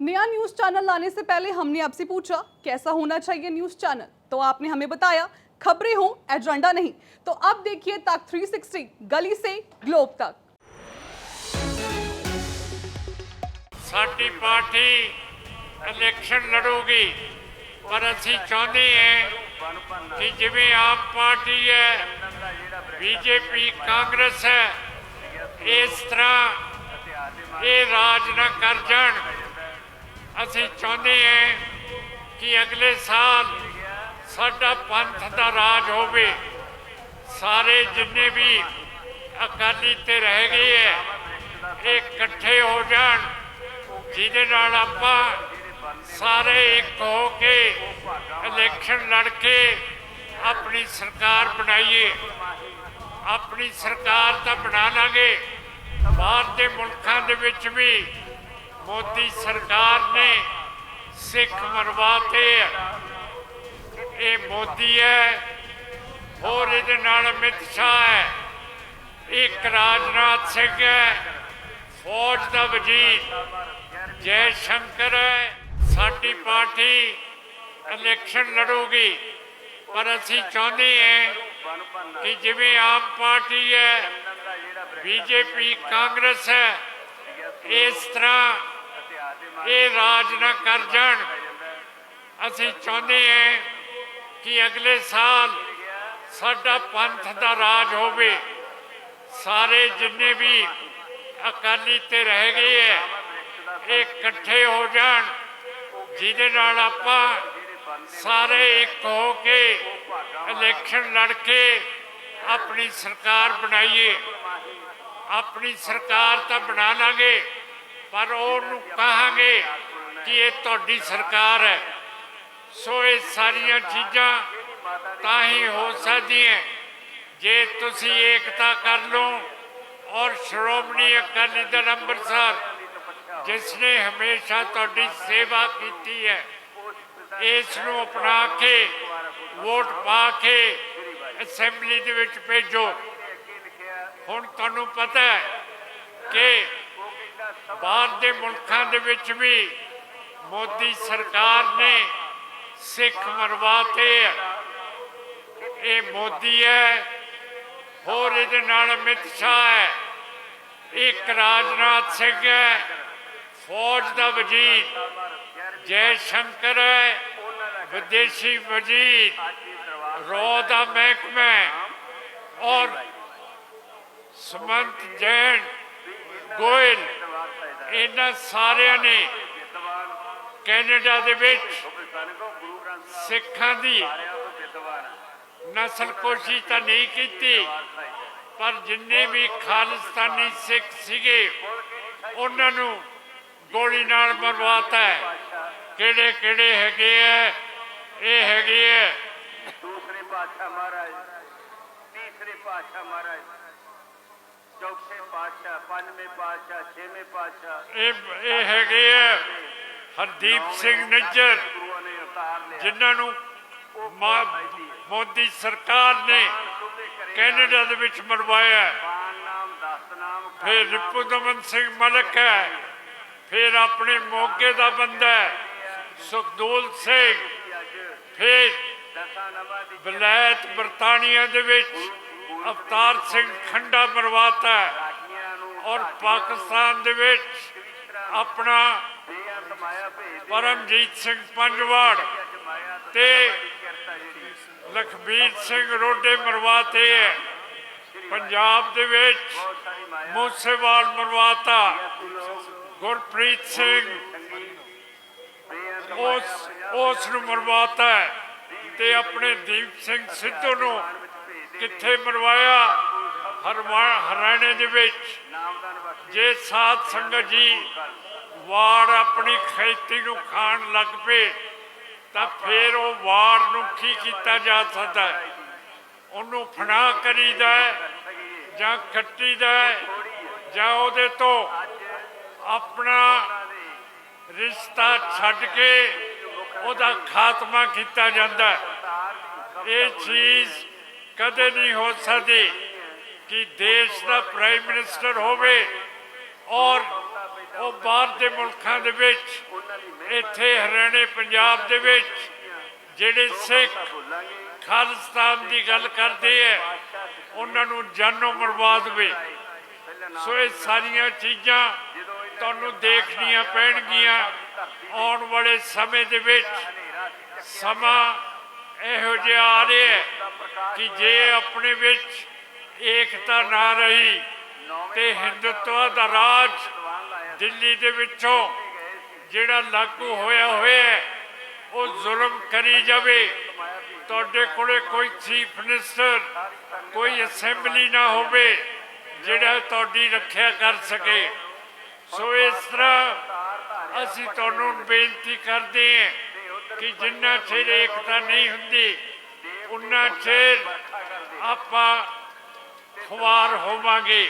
नया news channel लाने से पहले हमने आपसे पूछा कैसा होना चाहिए न्यूज चैनल तो आपने हमें बताया खबरें हो एजेंडा नहीं तो अब देखिए तक 360 गली से ग्लोब तक ਸਾਡੀ ਪਾਰਟੀ ਇਲੈਕਸ਼ਨ ਲੜੂਗੀ ਪਰ ਅਸੀਂ ਚਾਹੁੰਦੇ ਹਾਂ ਕਿ ਜਿਵੇਂ ਆਮ ਪਾਰਟੀ ਹੈ ਬੀਜੇਪੀ ਕਾਂਗਰਸ ਹੈ ਇਸ ਤਰ੍ਹਾਂ ਇਹ ਰਾਜ ਨਾ ਕਰ ਜਾਣ ਅਸੀਂ ਚਾਹੁੰਦੇ ਹਾਂ ਕਿ ਅਗਲੇ ਸਾਲ ਸਾਡਾ ਪੰਥ ਦਾ ਰਾਜ ਹੋਵੇ। ਸਾਰੇ ਜਿੰਨੇ ਵੀ ਅਕਾਲੀ ਤੇ ਰਹਿ ਗਏ ਹੈ, ਇਹ ਇਕੱਠੇ ਹੋ ਜਾਣ। ਜਿਹਦੇ ਨਾਲ ਆਪਾਂ ਸਾਰੇ ਇੱਕ ਹੋ ਕੇ ਇਲੈਕਸ਼ਨ ਲੜ ਕੇ ਆਪਣੀ ਸਰਕਾਰ ਬਣਾਈਏ। ਆਪਣੀ ਸਰਕਾਰ ਤਾਂ ਬਣਾ ਲਾਂਗੇ। ਬਾਹਰ ਦੇ ਮੁਲਕਾਂ ਦੇ ਵਿੱਚ ਵੀ ਮੋਦੀ ਸਰਕਾਰ ਨੇ ਸਿੱਖ ਮਰਵਾਤੇ ਇਹ ਮੋਦੀ ਹੈ, ਹੋਰ ਇਹਦੇ ਨਾਲ ਅਮਿਤ ਸ਼ਾਹ ਹੈ। ਇੱਕ ਰਾਜਨਾਥ ਸਿੰਘ ਹੈ, ਫੌਜ ਦਾ ਵਜ਼ੀਰ। ਜੈ ਸ਼ੰਕਰ ਹੈ, ਸਾਡੀ ਪਾਰਟੀ ਇਲੈਕਸ਼ਨ ਲੜੂਗੀ। ਪਰ ਅਸੀਂ ਚਾਹੁੰਦੇ ਹਾਂ ਕਿ ਜਿਵੇਂ ਆਮ ਪਾਰਟੀ ਹੈ, ਬੀਜੇਪੀ, ਕਾਂਗਰਸ ਹੈ, ਇਸ ਤਰ੍ਹਾਂ ਇਹ ਰਾਜ ਨਾ ਕਰ ਜਾਣ। ਅਸੀਂ ਚਾਹੁੰਦੇ ਹਾਂ ਕਿ ਅਗਲੇ ਸਾਲ ਸਾਡਾ ਪੰਥ ਦਾ ਰਾਜ ਹੋਵੇ। ਸਾਰੇ ਜਿੰਨੇ ਵੀ ਅਕਾਲੀ ਤੇ ਰਹਿ ਗਏ ਹੈ, ਇਹ ਇਕੱਠੇ ਹੋ ਜਾਣ। ਜਿਹਦੇ ਨਾਲ ਆਪਾਂ ਸਾਰੇ ਇੱਕ ਹੋ ਕੇ ਇਲੈਕਸ਼ਨ ਲੜ ਕੇ ਆਪਣੀ ਸਰਕਾਰ ਬਣਾਈਏ। ਆਪਣੀ ਸਰਕਾਰ ਤਾਂ ਬਣਾ ਲਾਂਗੇ। ਪਰ ਉਹਨੂੰ ਕਹਾਂਗੇ ਕਿ ਇਹ ਤੁਹਾਡੀ ਸਰਕਾਰ ਹੈ। ਸੋ ਇਹ ਸਾਰੀਆਂ ਚੀਜ਼ਾਂ ਤਾਂ ਹੀ ਹੋ ਸਕਦੀਆਂ। ਜੇ ਤੁਸੀਂ ਏਕਤਾ ਕਰ ਲਓ ਔਰ ਸ਼੍ਰੋਮਣੀ ਅਕਾਲੀ ਦਲ ਅੰਮ੍ਰਿਤਸਰ, ਜਿਸ ਨੇ ਹਮੇਸ਼ਾ ਤੁਹਾਡੀ ਸੇਵਾ ਕੀਤੀ ਹੈ, ਇਸ ਨੂੰ ਅਪਣਾ ਕੇ, ਵੋਟ ਪਾ ਕੇ ਅਸੈਂਬਲੀ ਦੇ ਵਿੱਚ ਭੇਜੋ। ਹੁਣ ਤੁਹਾਨੂੰ ਪਤਾ ਹੈ ਕਿ ਬਾਹਰ ਦੇ ਮੁਲਕਾਂ ਦੇ ਵਿੱਚ ਵੀ ਮੋਦੀ ਸਰਕਾਰ ਨੇ ਸਿੱਖ ਮਰਵਾਤੇ ਹੈ ਇਹ ਮੋਦੀ ਹੈ, ਹੋਰ ਇਹਦੇ ਨਾਲ ਅਮਿਤ ਸ਼ਾਹ ਹੈ, ਇੱਕ ਰਾਜਨਾਥ ਸਿੰਘ ਹੈ, ਫੌਜ ਦਾ ਵਜ਼ੀਰ, ਜੈ ਸ਼ੰਕਰ ਹੈ, ਵਿਦੇਸ਼ੀ ਵਜ਼ੀਰ, ਰੋ ਦਾ ਮਹਿਕਮਾ ਔਰ ਸਮੰਤ ਜੈਨ, ਗੋਇਲ ਇਹਨਾਂ ਸਾਰਿਆਂ ਨੇ ਕੈਨੇਡਾ ਦੇ ਵਿੱਚ ਸਿੱਖਾਂ ਦੀ ਨਸਲ ਕੋਸ਼ਿਸ਼ ਤਾਂ ਨਹੀਂ ਕੀਤੀ, ਪਰ ਜਿੰਨੇ ਵੀ ਖਾਲਿਸਤਾਨੀ ਸਿੱਖ ਸੀਗੇ, ਉਹਨਾਂ ਨੂੰ ਗੋਲੀ ਨਾਲ ਮਰਵਾਤਾ ਹੈ। ਕਿਹੜੇ ਕਿਹੜੇ ਹੈਗੇ ਐ ਇਹ ਹੈਗੇ ਐ ਦੂਸਰੇ ਪਾਤਸ਼ਾਹ ਮਹਾਰਾਜ, ਤੀਸਰੇ ਪਾਤਸ਼ਾਹ ਮਹਾਰਾਜ। ਚੌਥੇ ਪਾਤਸ਼ਾਹ ਪੰਜਵੇਂ ਪਾਤਸ਼ਾਹ ਛੇਵੇਂ ਪਾਤਸ਼ਾਹ। ਇਹ ਇਹ ਹੈਗੇ ਐ ਹਰਦੀਪ ਸਿੰਘ ਨਿੱਜਰ ਜਿਨ੍ਹਾਂ ਨੂੰ ਮੋਦੀ ਸਰਕਾਰ ਨੇ ਕੈਨੇਡਾ ਦੇ ਵਿੱਚ ਮਰਵਾਇਆ ਫਿਰ ਰਿਪੂ ਦਮਨ ਸਿੰਘ ਮਲਕ ਹੈ। ਫਿਰ ਆਪਣੇ ਮੋਗੇ ਦਾ ਬੰਦਾ ਹੈ, ਸੁਖਦੂਲ ਸਿੰਘ। ਫਿਰ ਵਿਲਾਇਤ ਬਰਤਾਨੀਆ ਦੇ ਵਿੱਚ। ਅਵਤਾਰ ਸਿੰਘ ਖੰਡਾ ਮਰਵਾਤਾ ਔਰ ਪਾਕਿਸਤਾਨ ਦੇ ਵਿੱਚ ਆਪਣਾ ਪਰਮਜੀਤ ਸਿੰਘ ਪੰਜਵਾੜ ਅੱਜ ਤੇ ਲਖਬੀਰ ਸਿੰਘ ਰੋਡੇ ਮਰਵਾਤੇ ਹੈ। ਪੰਜਾਬ ਦੇ ਵਿੱਚ ਮੂਸੇਵਾਲ ਮਰਵਾਤਾ। ਗੁਰਪ੍ਰੀਤ ਸਿੰਘ ਉਸ ਉਸ ਨੂੰ ਮਰਵਾਤਾ ਹੈ ਤੇ ਆਪਣੇ ਦੀਪ ਸਿੰਘ ਸਿੱਧੂ ਨੂੰ ਕਿੱਥੇ ਮਰਵਾਇਆ ਹਰਵਾ ਹਰਿਆਣੇ ਦੇ ਵਿੱਚ। ਜੇ ਸਾਧ ਸੰਗਤ ਜੀ ਵਾਰ ਆਪਣੀ ਖੇਤੀ ਨੂੰ ਖਾਣ ਲੱਗ ਪਏ, ਤਾਂ ਫਿਰ ਉਹ ਵਾਰ ਨੂੰ ਕੀ ਕੀਤਾ ਜਾ ਸਕਦਾ ਹੈ? ਉਹਨੂੰ ਫਨਾ ਕਰੀਦਾ ਜਾਂ ਕੱਟੀਦਾ ਹੈ ਜਾਂ ਉਹਦੇ ਤੋਂ ਆਪਣਾ ਰਿਸ਼ਤਾ ਛੱਡ ਕੇ ਉਹਦਾ ਖਾਤਮਾ ਕੀਤਾ ਜਾਂਦਾ ਇਹ ਚੀਜ਼ ਕਦੇ ਨਹੀਂ ਹੋ ਸਕਦੀ ਕਿ ਦੇਸ਼ ਦਾ ਪ੍ਰਾਈਮ ਮਿਨਿਸਟਰ ਹੋਵੇ ਔਰ ਉਹ ਬਾਹਰ ਦੇ ਮੁਲਕਾਂ ਦੇ ਵਿੱਚ, ਇੱਥੇ ਹਰਿਆਣੇ ਪੰਜਾਬ ਦੇ ਵਿੱਚ ਜਿਹੜੇ ਸਿੱਖ ਭੁੱਲਾਂਗੇ ਖਾਲਿਸਤਾਨ ਦੀ ਗੱਲ ਕਰਦੇ ਐ ਉਹਨਾਂ ਨੂੰ ਜਾਨੋਂ ਮਰਵਾ ਦੇਵੇ ਸੋ ਇਹ ਸਾਰੀਆਂ ਚੀਜ਼ਾਂ ਤੁਹਾਨੂੰ ਦੇਖਣੀਆਂ ਪੈਣਗੀਆਂ ਆਉਣ ਵਾਲੇ ਸਮੇਂ ਦੇ ਵਿੱਚ। ਸਮਾਂ ਇਹੋ ਜਿਹਾ ਆ ਰਿਹਾ ਕਿ ਜੇ ਆਪਣੇ ਵਿੱਚ ਏਕਤਾ ਨਾ ਰਹੀ ਤੇ ਹਿੰਦੁੱਤਵ ਦਾ ਰਾਜ ਦਿੱਲੀ ਦੇ ਵਿੱਚੋਂ ਜਿਹੜਾ ਲਾਗੂ ਹੋਇਆ ਹੋਇਆ ਉਹ ਜ਼ੁਲਮ ਕਰੀ ਜਾਵੇ। ਤੁਹਾਡੇ ਕੋਲੇ ਕੋਈ ਚੀਫ ਮਿਨਿਸਟਰ, ਕੋਈ ਅਸੈਂਬਲੀ ਨਾ ਹੋਵੇ, ਜਿਹੜਾ ਤੁਹਾਡੀ ਰੱਖਿਆ ਕਰ ਸਕੇ। ਸੋ ਇਸ ਤਰ੍ਹਾਂ ਅਸੀਂ ਤੁਹਾਨੂੰ ਬੇਨਤੀ ਕਰਦੇ ਹਾਂ ਕਿ ਜਿੰਨਾ ਚਿਰ ਏਕਤਾ ਨਹੀਂ ਹੁੰਦੀ ਉਨਾ ਚਿਰ ਆਪਾਂ ਖੁਆਰ ਹੋਵਾਂਗੇ।